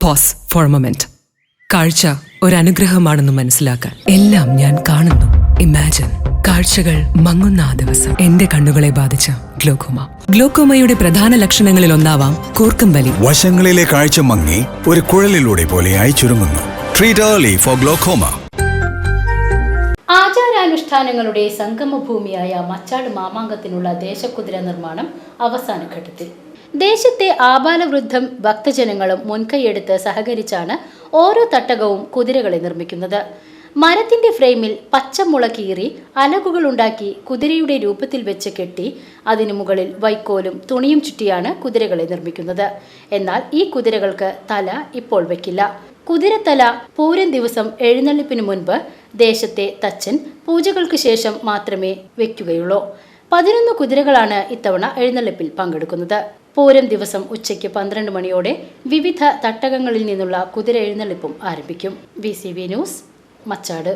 Pose four moment കാഴ്ച അനുഗ്രഹമാണെന്ന് മനസ്സിലാക്കാൻ എല്ലാം ഞാൻ കാണുന്നു. ഇമാജിൻ കാഴ്ചകൾ മങ്ങുന്ന ആ ദിവസം. എന്റെ കണ്ണുകളെ ബാധിച്ച ഗ്ലോക്കോമ. ഗ്ലോക്കോമയുടെ പ്രധാന ലക്ഷണങ്ങളിൽ ഒന്നാവാം കൂർക്കം വലി വശങ്ങളിലെ കാഴ്ച മങ്ങി ഒരു കുഴലിലൂടെ പോലെയായി ചുരുങ്ങുന്നു. ട്രീറ്റ് ഏർലി ഫോർ ഗ്ലോക്കോമ ആചാരാനുഷ്ഠാനങ്ങളുടെ സംഗമഭൂമിയായ മച്ചാട് മാമാങ്കത്തിനുള്ള ദേശക്കുതിര നിർമ്മാണം അവസാന ഘട്ടത്തിൽ. ദേശത്തെ ആബാലവൃദ്ധം ഭക്തജനങ്ങളും മുൻകൈയെടുത്ത് സഹകരിച്ചാണ് ഓരോ തട്ടകവും കുതിരകളെ നിർമ്മിക്കുന്നത്. മരത്തിന്റെ ഫ്രെയിമിൽ പച്ചമുള കീറി അലകുകളുണ്ടാക്കി കുതിരയുടെ രൂപത്തിൽ വെച്ച് കെട്ടി അതിനു മുകളിൽ വൈക്കോലും തുണിയും ചുറ്റിയാണ് കുതിരകളെ നിർമ്മിക്കുന്നത്. എന്നാൽ ഈ കുതിരകൾക്ക് തല ഇപ്പോൾ വെക്കില്ല. കുതിരത്തല പൂരം ദിവസം എഴുന്നള്ളിപ്പിന് മുൻപ് ദേശത്തെ തച്ചൻ പൂജകൾക്ക് ശേഷം മാത്രമേ വെക്കുകയുള്ളൂ. പതിനൊന്ന് കുതിരകളാണ് ഇത്തവണ എഴുന്നള്ളിപ്പിൽ പങ്കെടുക്കുന്നത്. പൂരം ദിവസം ഉച്ചയ്ക്ക് പന്ത്രണ്ട് മണിയോടെ വിവിധ തട്ടകങ്ങളിൽ നിന്നുള്ള കുതിര എഴുന്നള്ളിപ്പും ആരംഭിക്കും. V news Machad.